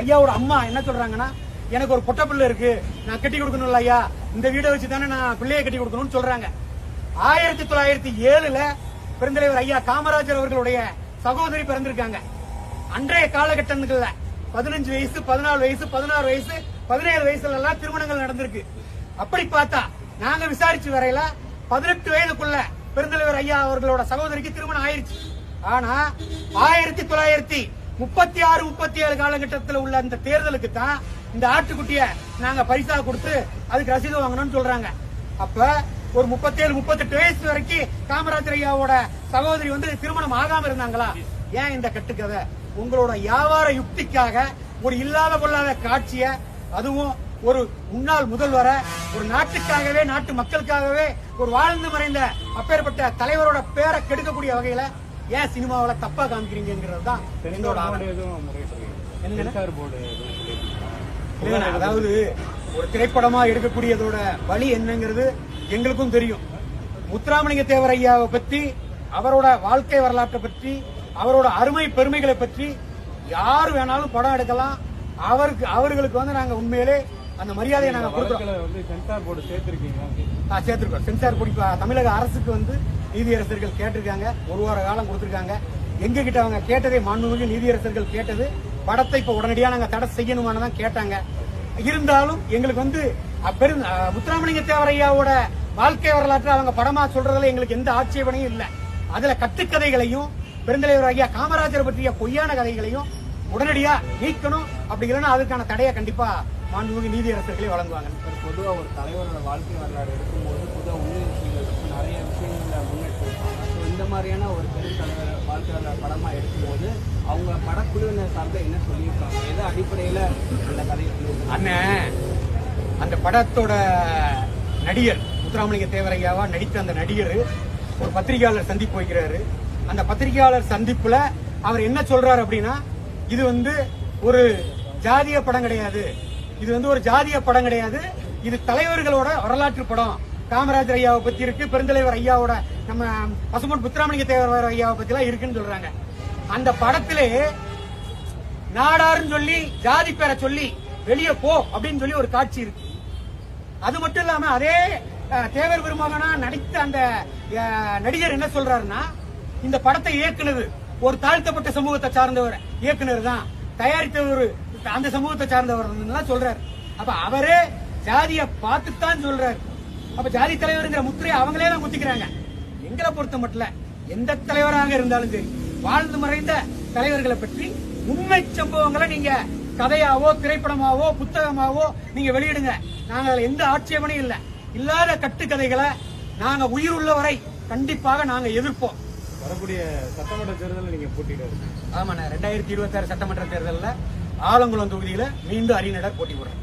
ஐயாவோட அம்மா என்ன சொல்றாங்கன்னா எனக்கு ஒரு பொட்ட பிள்ளை இருக்கு நான் கட்டி கொடுக்கணும்ல ஐயா. இந்த வீடை வச்சு தானே நான் பிள்ளையை கட்டி கொடுக்கணும்னு சொல்றாங்க. ஆயிரத்தி தொள்ளாயிரத்தி ஏழுல பெருந்தலைவர் ஐயா காமராஜர் அவர்களுடைய சகோதரி பிறந்திருக்காங்க. அன்றைய காலகட்டங்கள்ல பதினஞ்சு வயசு பதினாலு வயசு பதினாறு வயசு பதினேழு வயசுல எல்லாம் திருமணங்கள் நடந்திருக்கு. அப்படி பார்த்தா நாங்க விசாரிச்சு வரையில பதினெட்டு வயதுக்குள்ள பெருந்தலைவர் ஐயா அவர்களோட சகோதரிக்கு திருமணம் ஆயிருச்சு. ஆனா ஆயிரத்தி தொள்ளாயிரத்தி முப்பத்தி ஆறு முப்பத்தி ஏழு காலகட்டத்தில் உள்ள இந்த தேர்தலுக்கு தான் இந்த ஆட்டுக்குட்டிய நாங்க பரிசா கொடுத்து அதுக்கு ரசீது வாங்கணும்னு சொல்றாங்க. அப்ப ஒரு முப்பத்தேழு முப்பத்தெட்டு வயசு வரைக்கும் காமராஜர் ஐயாவோட சகோதரி வந்து திருமணம் ஆகாம இருந்தாங்களா? ஏன் இந்த கட்டுக்கதை? உங்களோட வியாபார யுக்திக்காக ஒரு இல்லாத பொல்லாத காட்சிய அதுவும் ஒரு முன்னாள் முதல்வர ஒரு நாட்டுக்காகவே நாட்டு மக்களுக்காகவே ஒரு வாழ்ந்து மறைந்த அப்பேற்பட்ட தலைவரோட பேரை கெடுக்கக்கூடிய வகையில ஏன் சினிமாவில தப்பா காமிக்கிறீங்கிறது தான் என்னோட அதாவது ஒரு திரைப்படமா எடுக்கக்கூடியதோட வழி என்னங்கிறது எங்களுக்கும் தெரியும். முத்துராமலிங்க தேவர் ஐயாவை பத்தி அவரோட வாழ்க்கை வரலாற்றை பற்றி அவரோட அருமை பெருமைகளை பற்றி யார் வேணாலும் படம் எடுக்கலாம். அவருக்கு அவர்களுக்கு வந்து நாங்க உண்மையிலே அந்த மரியாதையை நாங்க கொடுக்குறோம். வந்து சென்சார் போர்டு சேர்த்திருக்கீங்களா? ஆ, சேர்த்திருக்கோம். சென்சார் போர்டு தமிழக அரசுக்கு வந்து நீதியரசர்கள் கேட்டிருக்காங்க ஒரு வார காலம் கொடுத்திருக்காங்க. எங்க கிட்ட அவங்க கேட்டதே மாண்புமிகு நீதியரசர்கள் கேட்டது. படத்தை இப்ப உடனடியா நாங்க தடை செய்யணுமான்னு தான் கேட்டாங்க. இருந்தாலும் எங்களுக்கு வந்து அப்பெரு முத்துராமலிங்க தேவரையாவோட வாழ்க்கை வரலாற்றை அவங்க படமா சொல்றதுல எங்களுக்கு எந்த ஆட்சேபனையும் இல்ல. அதுல கட்டுக்கதைகளையும் பெருந்தலைவர் ஐயா காமராஜர் பற்றிய பொய்யான கதைகளையும் உடனடியா நீக்கணும் அப்படி இல்லைன்னா அதுக்கான தடையை கண்டிப்பா மாண்புமிகு நீதியரசர்களே வழங்குவாங்க பொதுவாக பொதுவா ஒரு தலைவரோட வாழ்க்கை வரலாறு எடுக்கும்போது பொதுவாக படமாக படமா எடுக்கும்போது அவங்க படக்குழுவினர் சார்ந்த என்ன சொல்லியிருக்காங்க? எது அடிப்படையில் அந்த கதையை அண்ணன் அந்த படத்தோட நடிகர் முத்துராமலிங்க தேவரையாவா நடித்த அந்த நடிகர் ஒரு பத்திரிகையாளர் சந்திப்பு வைக்கிறாரு. அந்த பத்திரிகையாளர் சந்திப்புல அவர் என்ன சொல்றாரு அப்படின்னா இது வந்து ஒரு ஜாதிய படம் கிடையாது. இது வந்து ஒரு ஜாதிய படம் கிடையாது. இது தலைவர்களோட வரலாற்று படம். காமராஜர் ஐயாவை பத்தி இருக்கு பெருந்தலைவர் ஐயாவோட நம்ம பசுமன் முத்துராமலிங்க தேவர் ஐயாவை பத்தி எல்லாம் இருக்குன்னு சொல்றாங்க. அந்த படத்திலே நாடாருன்னு சொல்லி ஜாதி பேரை சொல்லி வெளியே போ அப்படின்னு சொல்லி ஒரு காட்சி இருக்கு. அது மட்டும் இல்லாம அதே தேவர் பெருமகனா நடித்த அந்த நடிகர் என்ன சொல்றாருன்னா இந்த படத்தை இயக்குனது ஒரு தாழ்த்தப்பட்ட சமூகத்தை சார்ந்தவர் இயக்குனர் தான். தயாரித்தவர் அந்த சமூகத்தை சார்ந்தவர் சொல்றாரு. அப்ப அவரே ஜாதிய பார்த்துத்தான் சொல்றாரு. அப்ப ஜாதி தலைவருங்கிற முத்திரையை அவங்களே தான் குத்திக்கிறாங்க. எங்களை பொறுத்த மட்டும் எந்த தலைவராக இருந்தாலும் சரி வாழ்ந்து மறைந்த தலைவர்களை பற்றி உண்மை சம்பவங்களை நீங்க கதையாவோ திரைப்படமாவோ புத்தகமாவோ நீங்க வெளியிடுங்க. நாங்க அதுல எந்த ஆட்சேபனையும் இல்ல. இல்லாத கட்டுக்கதைகளை நாங்க உயிர் உள்ள வரை கண்டிப்பாக நாங்க எதிர்ப்போம். வரக்கூடிய சட்டமன்ற தேர்தலில் நீங்க போட்டியிட ஆமாண்ணா ரெண்டாயிரத்தி இருபத்தி ஆறு சட்டமன்ற தேர்தலில் ஆலங்குளம் தொகுதியில மீண்டும் அரியநடர் போட்டி போடுறோம்.